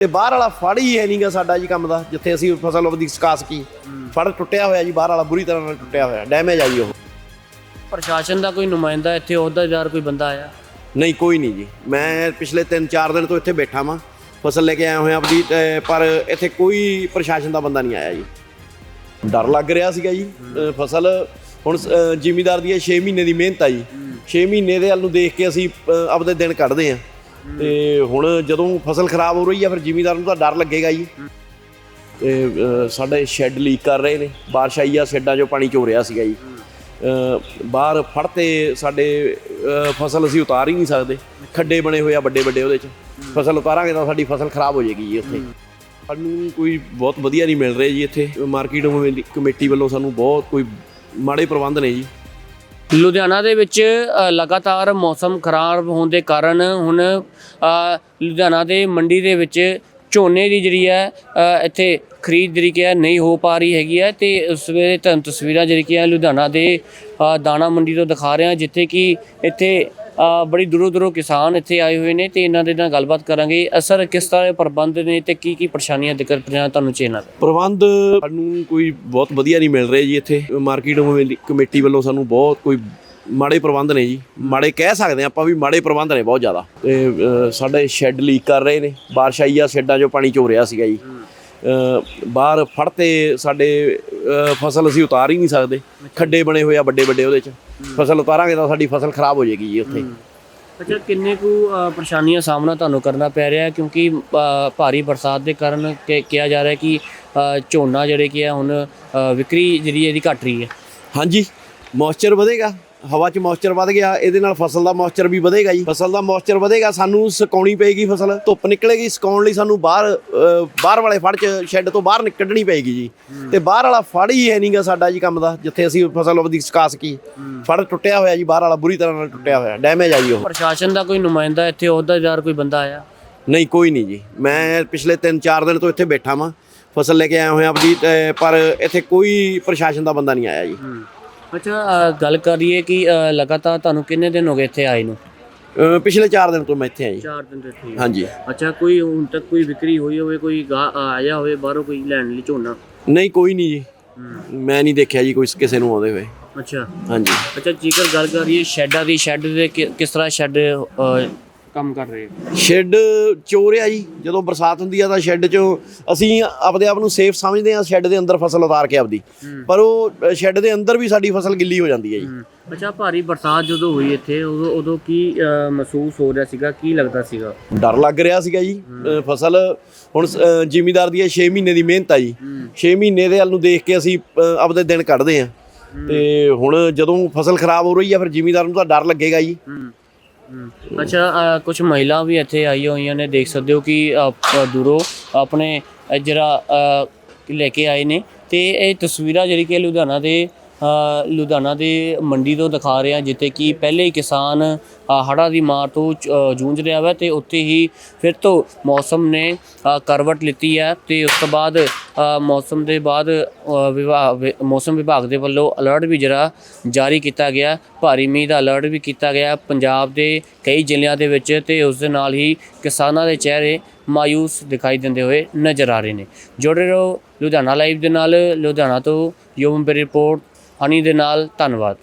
ਤੇ ਬਾਹਰ ਵਾਲਾ ਫੜ ਹੀ ਹੈ ਨਹੀਂਗਾ ਸਾਡਾ ਜੀ ਕੰਮ ਦਾ ਜਿੱਥੇ ਅਸੀਂ ਫਸਲ ਉਹਦੀ ਸਕਾਸ ਕੀ। ਫੜ ਟੁੱਟਿਆ ਹੋਇਆ ਜੀ ਬਾਹਰ ਵਾਲਾ ਬੁਰੀ ਤਰ੍ਹਾਂ ਨਾਲ ਟੁੱਟਿਆ ਹੋਇਆ ਡੈਮੇਜ ਆਈ ਉਹ। ਪ੍ਰਸ਼ਾਸਨ ਦਾ ਕੋਈ ਨੁਮਾਇੰਦਾ ਇੱਥੇ ਅਹੁਦਾਦਾਰ ਕੋਈ ਬੰਦਾ ਆਇਆ? ਨਹੀਂ ਕੋਈ ਨਹੀਂ ਜੀ। ਮੈਂ ਪਿਛਲੇ 3-4 ਦਿਨ ਤੋਂ ਇੱਥੇ ਬੈਠਾ ਵਾਂ ਫਸਲ ਲੈ ਕੇ ਆਇਆ ਹੋਇਆ ਆਪਦੀ ਤੇ ਪਰ ਇੱਥੇ ਕੋਈ ਪ੍ਰਸ਼ਾਸਨ ਦਾ ਬੰਦਾ ਨਹੀਂ ਆਇਆ ਜੀ। ਡਰ ਲੱਗ ਰਿਹਾ ਸੀਗਾ ਜੀ ਅ, ਫਸਲ। ਹੁਣ ਜ਼ਿਮੀਦਾਰ ਦੀ 6 ਮਹੀਨੇ ਦੀ ਮਿਹਨਤ ਆ ਜੀ। 6 ਮਹੀਨੇ ਦੇ ਵੱਲ ਨੂੰ ਦੇਖ ਕੇ ਅਸੀਂ ਅ, ਆਪਦੇ ਦਿਨ ਕੱਢਦੇ ਆ। ਤੇ ਹੁਣ ਜਦੋਂ ਫਸਲ ਖਰਾਬ ਹੋ ਰਹੀ ਹੈ ਫਿਰ ਜ਼ਿਮੀਦਾਰ ਨੂੰ ਤਾਂ ਡਰ ਲੱਗੇਗਾ ਜੀ। ਤੇ ਸਾਡੇ ਸ਼ੈੱਡ ਲੀਕ ਕਰ ਰਹੇ ਨੇ। ਬਾਰਿਸ਼ ਆਈ ਆ, ਸ਼ੈੱਡਾਂ 'ਚੋਂ ਪਾਣੀ ਚੋ ਰਿਹਾ ਸੀਗਾ ਜੀ। ਬਾਹਰ ਫੜ ਤੇ ਸਾਡੇ ਫਸਲ ਅਸੀਂ ਉਤਾਰ ਹੀ ਨਹੀਂ ਸਕਦੇ। ਖੱਡੇ ਬਣੇ ਹੋਏ ਆ, ਵੱਡੇ ਵੱਡੇ ਉਹਦੇ 'ਚ। ਫਸਲ ਉਤਾਰਾਂਗੇ ਤਾਂ ਸਾਡੀ ਫਸਲ ਖਰਾਬ ਹੋ ਜਾਏਗੀ ਜੀ ਉੱਥੇ। ਸਾਨੂੰ ਕੋਈ ਬਹੁਤ ਵਧੀਆ ਨਹੀਂ ਮਿਲ ਰਿਹਾ ਜੀ ਇੱਥੇ। ਮਾਰਕੀਟ ਕਮੇਟੀ ਵੱਲੋਂ ਸਾਨੂੰ ਬਹੁਤ ਕੋਈ ਮਾੜੇ ਪ੍ਰਬੰਧ ਨੇ ਜੀ। ਲੁਧਿਆਣਾ ਦੇ ਵਿੱਚ ਲਗਾਤਾਰ ਮੌਸਮ ਖਰਾਬ ਹੋਣ ਦੇ ਕਾਰਨ ਹੁਣ ਲੁਧਿਆਣਾ ਦੇ ਮੰਡੀ ਦੇ ਵਿੱਚ ਝੋਨੇ ਦੀ ਜਿਹੜੀ ਹੈ ਇੱਥੇ ਖਰੀਦ ਜਿਹੜੀ ਕਿ ਨਹੀਂ ਹੋ ਪਾ ਰਹੀ ਹੈਗੀ ਹੈ ਤੇ ਉਸ ਵੇਲੇ ਤੁਹਾਨੂੰ ਤਸਵੀਰਾਂ ਜਿਹੜੀ ਕਿ ਲੁਧਿਆਣਾ ਦੇ ਦਾਣਾ ਮੰਡੀ ਤੋਂ ਦਿਖਾ ਰਹੇ ਹਾਂ ਜਿੱਥੇ ਕਿ ਇੱਥੇ ਬੜੀ ਦੂਰੋਂ ਦੂਰੋਂ ਕਿਸਾਨ ਇੱਥੇ ਆਏ ਹੋਏ ਨੇ ਤੇ ਇਹਨਾਂ ਦੇ ਨਾਲ ਗੱਲਬਾਤ ਕਰਾਂਗੇ। ਅਸਰ ਕਿਸ ਤਰ੍ਹਾਂ ਦੇ ਪ੍ਰਬੰਧ ਨੇ ਤੇ ਕੀ ਕੀ ਪਰੇਸ਼ਾਨੀਆਂ ਦਿੱਕਤ ਪਰੇਸ਼ਾਨੀਆਂ ਤੁਹਾਨੂੰ ਚੇਨਾ ਪ੍ਰਬੰਧ ਸਾਨੂੰ ਕੋਈ ਬਹੁਤ ਵਧੀਆ ਨਹੀਂ ਮਿਲ ਰਿਹਾ ਜੀ ਇੱਥੇ। ਮਾਰਕੀਟ ਕਮੇਟੀ ਵੱਲੋਂ ਸਾਨੂੰ ਬਹੁਤ ਕੋਈ ਮਾੜੇ ਪ੍ਰਬੰਧ ਨੇ ਜੀ। ਮਾੜੇ ਕਹਿ ਸਕਦੇ ਹਾਂ ਆਪਾਂ ਵੀ ਮਾੜੇ ਪ੍ਰਬੰਧ ਨੇ ਬਹੁਤ ਜ਼ਿਆਦਾ। ਤੇ ਸਾਡੇ ਸ਼ੈੱਡ ਲੀਕ ਕਰ ਰਹੇ ਨੇ। ਬਾਰਿਸ਼ ਆਈ ਆ, ਸ਼ੈੱਡਾਂ 'ਚੋਂ ਪਾਣੀ ਚੋ ਰਿਹਾ ਸੀਗਾ ਜੀ। ਬਾਹਰ ਫੜ ਤੇ ਸਾਡੇ ਫਸਲ ਅਸੀਂ ਉਤਾਰ ਹੀ ਨਹੀਂ ਸਕਦੇ। ਖੱਡੇ ਬਣੇ ਹੋਏ ਆ ਵੱਡੇ ਵੱਡੇ ਉਹਦੇ 'ਚ। ਫਸਲ ਉਤਾਰਾਂਗੇ ਤਾਂ ਸਾਡੀ ਫਸਲ ਖਰਾਬ ਹੋ ਜਾਏਗੀ ਜੀ ਉੱਥੇ। ਅੱਛਾ ਕਿੰਨੇ ਕੁ ਪਰੇਸ਼ਾਨੀਆਂ ਸਾਹਮਣਾ ਤੁਹਾਨੂੰ ਕਰਨਾ ਪੈ ਰਿਹਾ ਹੈ? ਕਿਉਂਕਿ ਭਾਰੀ ਬਰਸਾਤ ਦੇ ਕਾਰਨ ਕਿਹਾ ਜਾ ਰਿਹਾ ਕਿ ਝੋਨਾ ਜਿਹੜੇ ਕੀ ਹੈ ਹੁਣ ਵਿਕਰੀ ਜਿਹੜੀ ਇਹਦੀ ਘਟ ਰਹੀ ਹੈ। ਹਾਂਜੀ ਮੌਇਸਚਰ ਵਧੇਗਾ। ਹਵਾ 'ਚ ਮੌਇਸਚਰ ਵਧ ਗਿਆ ਇਹਦੇ ਨਾਲ ਫਸਲ ਦਾ ਮੌਇਸਚਰ ਵੀ ਵਧੇਗਾ ਜੀ। ਫਸਲ ਦਾ ਮੌਇਸਚਰ ਵਧੇਗਾ ਸਾਨੂੰ ਸੁਕਾਉਣੀ ਪਏਗੀ ਫਸਲ। ਧੁੱਪ ਨਿਕਲੇਗੀ ਸੁਕਾਉਣ ਲਈ ਸਾਨੂੰ ਬਾਹਰ ਬਾਹਰ ਵਾਲੇ ਫੜ 'ਚ ਸ਼ੈੱਡ ਤੋਂ ਬਾਹਰ ਕੱਢਣੀ ਪਏਗੀ ਜੀ। ਤੇ ਬਾਹਰ ਵਾਲਾ ਫੜ ਹੀ ਹੈ ਨਹੀਂਗਾ ਸਾਡਾ ਜੀ ਕੰਮ ਦਾ ਜਿੱਥੇ ਅਸੀਂ ਫਸਲ ਉਹਦੀ ਸਕਾਸ ਕੀ ਫੜ ਟੁੱਟਿਆ ਹੋਇਆ ਜੀ ਬਾਹਰ ਵਾਲਾ ਬੁਰੀ ਤਰ੍ਹਾਂ ਨਾਲ ਟੁੱਟਿਆ ਹੋਇਆ ਡੈਮੇਜ ਆਈ ਉਹ। ਪ੍ਰਸ਼ਾਸਨ ਦਾ ਕੋਈ ਨੁਮਾਇੰਦਾ ਇੱਥੇ ਅਹੁਦਾਦਾਰ ਕੋਈ ਬੰਦਾ ਆਇਆ? ਨਹੀਂ ਕੋਈ ਨਹੀਂ ਜੀ। ਮੈਂ ਪਿਛਲੇ 3-4 ਦਿਨ ਤੋਂ ਇੱਥੇ ਬੈਠਾ ਵਾਂ। ਫਸਲ ਲੈ ਕੇ ਆਇਆ ਹੋਇਆ ਆਪਦੀ ਤੇ ਪਰ ਇੱਥੇ ਕੋਈ ਪ੍ਰਸ਼ਾਸਨ ਦਾ ਬੰਦਾ ਨਹੀਂ ਆਇਆ ਜੀ। ਅੱਛਾ ਅ, ਗੱਲ ਕਰੀਏ ਕਿ ਅ, ਲਗਾਤਾਰ ਤੁਹਾਨੂੰ ਕਿੰਨੇ ਦਿਨ ਹੋ ਗਏ ਇੱਥੇ ਆਏ ਨੂੰ? ਅ, ਪਿਛਲੇ 4 ਦਿਨ ਤੋਂ ਮੈਂ ਇੱਥੇ ਆਇਆ ਜੀ। 4 ਦਿਨ ਤੋਂ ਹਾਂਜੀ। ਅੱਛਾ ਕੋਈ ਹੁਣ ਤੱਕ ਕੋਈ ਵਿਕਰੀ ਹੋਈ ਹੋਵੇ ਕੋਈ ਆਇਆ ਹੋਵੇ ਬਾਹਰੋਂ ਕੋਈ ਲੈਣ ਲਈ ਝੋਨਾ? ਨਹੀਂ ਕੋਈ ਨਹੀਂ ਜੀ। ਮੈਂ ਨਹੀਂ ਦੇਖਿਆ ਜੀ ਕੋਈ ਕਿਸੇ ਨੂੰ ਆਉਂਦੇ ਹੋਏ। ਅੱਛਾ। ਹਾਂਜੀ। ਅੱਛਾ ਜੇਕਰ ਗੱਲ ਕਰੀਏ ਸ਼ੈੱਡਾਂ ਦੀ ਸ਼ੈੱਡ ਦੇ ਕਿ- ਕਿਸ ਤਰ੍ਹਾਂ ਸ਼ੈੱਡ ਕੰਮ ਕਰ ਰਹੇ ਹੋ ਸ਼ੈੱਡ ਚੋਰਿਆ ਜੀ ਜਦੋਂ ਬਰਸਾਤ ਹੁੰਦੀ ਆ ਤਾਂ ਸ਼ੈੱਡ 'ਚੋਂ ਅਸੀਂ ਆਪਦੇ ਆਪ ਨੂੰ ਸੇਫ ਸਮਝਦੇ ਆ ਸ਼ੈੱਡ ਦੇ ਅੰਦਰ ਫਸਲ ਉਤਾਰ ਕੇ ਆਪਦੀ। ਪਰ ਉਹ ਸ਼ੈੱਡ ਦੇ ਅੰਦਰ ਵੀ ਸਾਡੀ ਫਸਲ ਗਿੱਲੀ ਹੋ ਜਾਂਦੀ ਹੈ ਜੀ। ਅੱਛਾ ਭਾਰੀ ਬਰਸਾਤ ਜਦੋਂ ਹੋਈ ਇੱਥੇ ਉਦੋਂ ਉਦੋਂ ਕੀ ਮਹਿਸੂਸ ਹੋ ਰਿਹਾ ਸੀਗਾ? ਕੀ ਲੱਗਦਾ ਸੀਗਾ? ਡਰ ਲੱਗ ਰਿਹਾ ਸੀਗਾ ਜੀ ਫਸਲ। ਹੁਣ ਜ਼ਿਮੀਦਾਰ ਦੀ 6 ਮਹੀਨੇ ਦੀ ਮਿਹਨਤ ਆ ਜੀ। 6 ਮਹੀਨੇ ਦੇ ਵੱਲ ਨੂੰ ਦੇਖ ਕੇ ਅਸੀਂ ਆਪਦੇ ਦਿਨ ਕੱਢਦੇ ਆ। ਤੇ ਹੁਣ ਜਦੋਂ ਫਸਲ ਖਰਾਬ ਹੋ ਰਹੀ ਆ ਫਿਰ ਜ਼ਿਮੀਦਾਰ ਨੂੰ ਤਾਂ ਡਰ ਲੱਗੇਗਾ ਜੀ। ਅੱਛਾ ਕੁਝ ਮਹਿਲਾ ਵੀ ਇੱਥੇ ਆਈਆਂ ਹੋਈਆਂ ਨੇ ਦੇਖ ਸਕਦੇ ਹੋ ਕਿ ਅ, ਦੂਰੋਂ ਆਪਣੇ ਜਿਹੜਾ ਲੈ ਕੇ ਆਏ ਨੇ। ਤੇ ਇਹ ਤਸਵੀਰਾਂ ਜਿਹੜੀ ਕਿ ਲੁਧਿਆਣਾ ਦੇ ਲੁਧਿਆਣਾ ਦੇ ਮੰਡੀ ਤੋਂ ਦਿਖਾ ਰਹੇ ਆ ਜਿੱਥੇ ਕਿ ਪਹਿਲੇ ਹੀ ਕਿਸਾਨ ਅ, ਹੜ੍ਹਾਂ ਦੀ ਮਾਰ ਤੋਂ ਚ- ਅ, ਜੂਝ ਰਿਹਾ ਵਾ ਤੇ ਉੱਥੇ ਹੀ ਫਿਰ ਤੋਂ ਮੌਸਮ ਨੇ ਕਰਵਟ ਲਿੱਤੀ ਹੈ ਤੇ ਉਸ ਤੋਂ ਬਾਅਦ ਮੌਸਮ ਦੇ ਬਾਅਦ ਅ, ਵਿਭਾਗ ਮੌਸਮ ਵਿਭਾਗ ਦੇ ਵੱਲੋਂ ਅਲਰਟ ਵੀ ਜਿਹੜਾ ਜਾਰੀ ਕੀਤਾ ਗਿਆ। ਭਾਰੀ ਮੀਂਹ ਦਾ ਅਲਰਟ ਵੀ ਕੀਤਾ ਗਿਆ ਪੰਜਾਬ ਦੇ ਕਈ ਜ਼ਿਲ੍ਹਿਆਂ ਦੇ ਵਿੱਚ ਤੇ ਉਸ ਦੇ ਨਾਲ ਹੀ ਕਿਸਾਨਾਂ ਦੇ ਚਿਹਰੇ ਮਾਯੂਸ ਦਿਖਾਈ ਦਿੰਦੇ ਹੋਏ ਨਜ਼ਰ ਆ ਰਹੇ ਨੇ। ਜੁੜੇ ਰਹੋ ਲੁਧਿਆਣਾ ਲਾਈਵ ਦੇ ਨਾਲ ਲੁਧਿਆਣਾ ਤੋਂ ਯੋਮ ਰਿਪੋਰਟ ਹਨੀ ਦੇ ਨਾਲ ਧੰਨਵਾਦ।